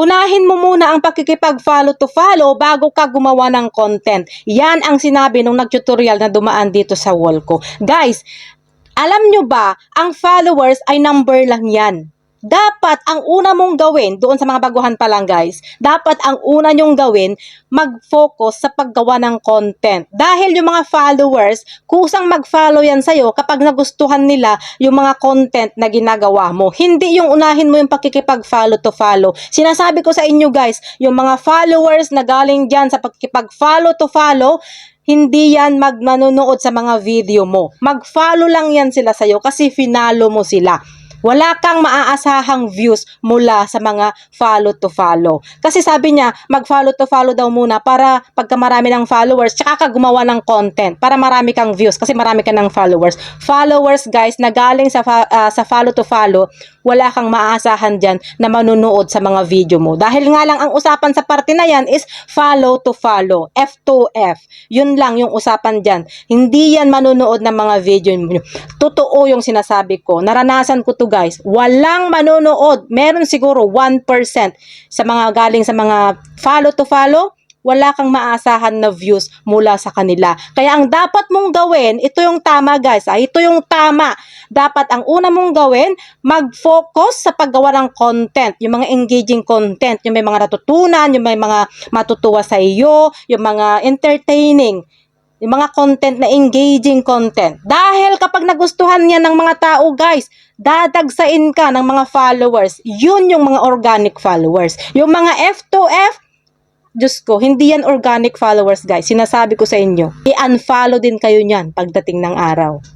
Unahin mo muna ang pakikipag-follow to follow bago ka gumawa ng content. Yan ang sinabi nung nag-tutorial na dumaan dito sa wall ko. Guys, alam nyo ba, ang followers ay number lang yan. Dapat ang una mong gawin, doon sa mga baguhan pa lang guys, dapat ang una nyong gawin, mag-focus sa paggawa ng content. Dahil yung mga followers, kusang mag-follow yan sa'yo kapag nagustuhan nila yung mga content na ginagawa mo. Hindi yung unahin mo yung pakikipag-follow to follow. Sinasabi ko sa inyo guys, yung mga followers na galing dyan sa pakikipag-follow to follow, hindi yan magmanonood sa mga video mo. Mag-follow lang yan sila sa'yo kasi finalo mo sila. Wala kang maaasahang views mula sa mga follow to follow. Kasi sabi niya, mag-follow to follow daw muna para pagka marami ng followers, tsaka ka gumawa ng content para marami kang views kasi marami ka ng followers. Followers guys na galing sa, ah, sa follow to follow, wala kang maaasahan dyan na manunood sa mga video mo. Dahil nga lang ang usapan sa parte na yan is follow to follow. F2F. Yun lang yung usapan dyan. Hindi yan manunood ng mga video mo. Totoo yung sinasabi ko. Naranasan ko to guys. Walang manunood. Meron siguro 1% sa mga galing sa mga follow to follow wala kang maasahan na views mula sa kanila. Kaya ang dapat mong gawin, ito yung tama guys, ah, ito yung tama. Dapat ang una mong gawin, mag-focus sa paggawa ng content, yung mga engaging content, yung may mga natutunan, yung may mga matutuwa sa iyo, yung mga entertaining yung mga content na engaging content. Dahil kapag nagustuhan yan ng mga tao, guys, dadagsain ka ng mga followers. Yun yung mga organic followers. Yung mga F2F, Diyos ko, hindi yan organic followers, guys. Sinasabi ko sa inyo, i-unfollow din kayo niyan pagdating ng araw.